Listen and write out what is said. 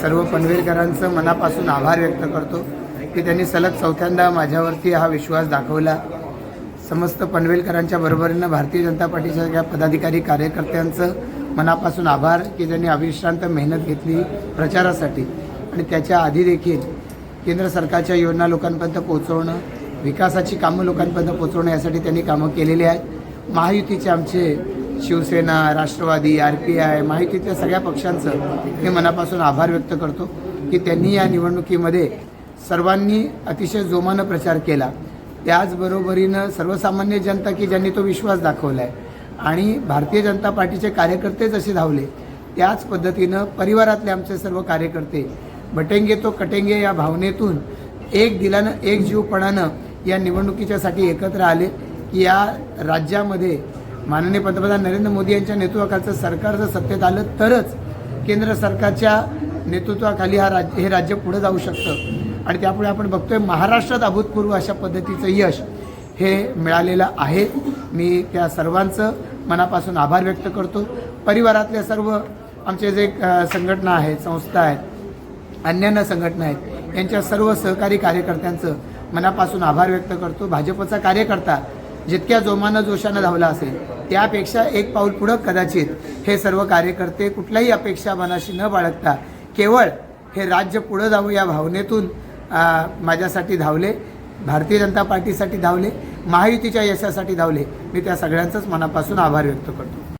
सर्व पनवेलकरांचं मनापासून आभार व्यक्त करतो की त्यांनी सलग चौथ्यांदा माझ्यावरती हा विश्वास दाखवला. समस्त पनवेलकरांच्या बरोबरीनं भारतीय जनता पार्टीच्या सगळ्या पदाधिकारी कार्यकर्त्यांचं मनापासून आभार की त्यांनी अविश्रांत मेहनत घेतली प्रचारासाठी. आणि त्याच्या आधी देखील केंद्र सरकारच्या योजना लोकांपर्यंत पोहोचवणं विकासाची कामं लोकांपर्यंत पोहोचवणं यासाठी त्यांनी कामं केलेली आहेत. महायुतीचे आमचे Shivsena Rashtravadi R P I माहितीच्या सगळ्या पक्षांचं मी मनापासून आभार व्यक्त करतो की त्यांनी या निवडणुकीमध्ये सर्वांनी अतिशय जोमानं प्रचार केला. त्याचबरोबरीनं सर्वसामान्य जनता की ज्यांनी तो विश्वास दाखवला आहे आणि भारतीय जनता पार्टीचे कार्यकर्ते जसे धावले त्याच पद्धतीनं परिवारातले आमचे सर्व कार्यकर्ते बटेंगे तो कटेंगे या भावनेतून एक दिलानं एक जीवपणानं या निवडणुकीच्यासाठी एकत्र आले की या राज्यामध्ये माननीय पंतप्रधान नरेंद्र मोदी यांच्या नेतृत्वाखालचं सरकार जर सत्तेत आलं तरच केंद्र सरकारच्या नेतृत्वाखाली हा राज्य हे राज्य पुढे जाऊ शकतं. आणि त्यामुळे आपण बघतोय महाराष्ट्रात अभूतपूर्व अशा पद्धतीचं यश हे मिळालेलं आहे. मी त्या सर्वांचं मनापासून आभार व्यक्त करतो. परिवारातल्या सर्व आमचे जे संघटना आहेत संस्था आहेत अन्यान्य संघटना आहेत यांच्या सर्व सहकारी कार्यकर्त्यांचं मनापासून आभार व्यक्त करतो. भाजपचा कार्यकर्ता जितक्या जोमानं जोशानं धावला असेल त्यापेक्षा एक पाऊल पुढं कदाचित हे सर्व कार्यकर्ते कुठल्याही अपेक्षा मनाशी न बाळगता केवळ हे राज्य पुढं जाऊ या भावनेतून माझ्यासाठी धावले भारतीय जनता पार्टीसाठी धावले महायुतीच्या यशासाठी धावले. मी त्या सगळ्यांचंच मनापासून आभार व्यक्त करतो.